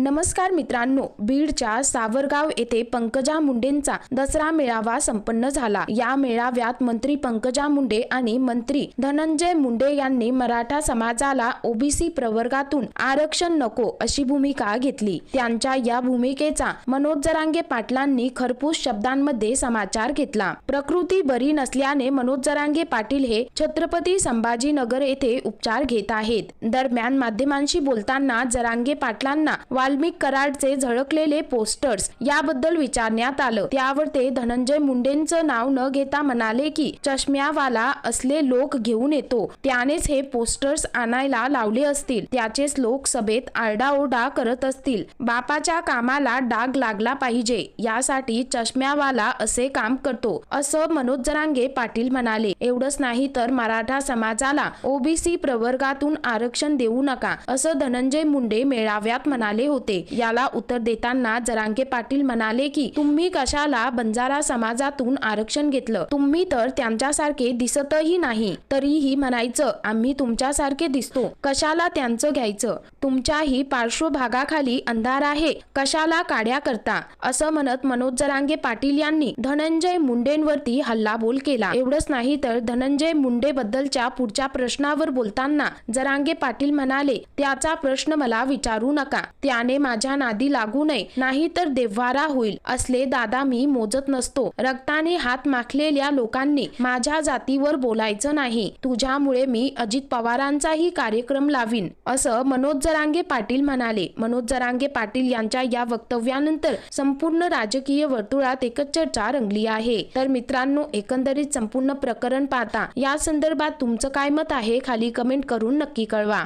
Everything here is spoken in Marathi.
नमस्कार मित्रांनो बीडच्या सावरगाव येथे पंकजा मुंडेंचा दसरा मेळावा संपन्न झाला. या मेळाव्यात मंत्री पंकजा मुंडे आणि मंत्री धनंजय मुंडे यांनी मराठा समाजाला ओबीसी प्रवर्गातून आरक्षण नको अशी भूमिका घेतली. त्यांच्या या भूमिकेचा मनोज जरांगे पाटलांनी खरपूस शब्दांमध्ये समाचार घेतला. प्रकृती बरी नसल्याने मनोज जरांगे पाटील हे छत्रपती संभाजीनगर येथे उपचार घेत आहेत. दरम्यान माध्यमांशी बोलताना जरांगे पाटलांना वाल्मिक कराडचे झळकलेले पोस्टर्स याबद्दल विचारण्यात आलं. त्यावर ते धनंजय मुंडेंचं नाव न घेता म्हणाले की चष्म्यावाला असले लोक घेऊन येतो. त्यानेच हे पोस्टर्स आणायला लावले असतील. त्याचेच लोक सभेत आरडाओरडा करत असतील. बापाच्या कामाला डाग लागला पाहिजे. यासाठी चष्म्यावाला असे काम करतो असं मनोज जरांगे पाटील म्हणाले. एवढंच नाही तर मराठा समाजाला ओबीसी प्रवर्गातून आरक्षण देऊ नका असं धनंजय मुंडे मेळाव्यात म्हणाले होते. याला उत्तर देताना जरांगे पाटील म्हणाले की तुम्ही कशाला बंजारा समाजातून आरक्षण घेतलं? तुम्ही तर त्यांच्यासारखे दिसतही नाही. तरीही म्हणायचं आम्ही तुमच्यासारखे दिसतो. कशाला त्यांचं घ्यायचं? तुमच्याही पार्श्वभागाखाली अंधार आहे. कशाला काड्या करता? असं म्हणत मनोज जरांगे पाटील यांनी धनंजय मुंडेंवरती हल्लाबोल केला. एवढंच नाही तर धनंजय मुंडे बद्दलच्या पुढच्या प्रश्नावर बोलताना जरांगे पाटील म्हणाले त्याचा प्रश्न मला विचारू नका. त्याने माझ्या नादी लागू नये. नाही तर देव्हारा होईल. असले दादा मी मोजत नसतो. रक्ताने हात माखलेल्या लोकांनी माझ्या जातीवर बोलायचं नाही. तुझ्यामुळे मी अजित पवारांचाही कार्यक्रम लावीन. असं मनोज जरांगे पाटील म्हणाले. मनोज जरांगे पाटील यांच्या या वक्तव्यानंतर संपूर्ण राजकीय वर्तुळात एकच चर्चा रंगली आहे. तर मित्रांनो एकंदरीत संपूर्ण प्रकरण पाहता या संदर्भात तुमचं काय मत आहे? खाली कमेंट करून नक्की कळवा.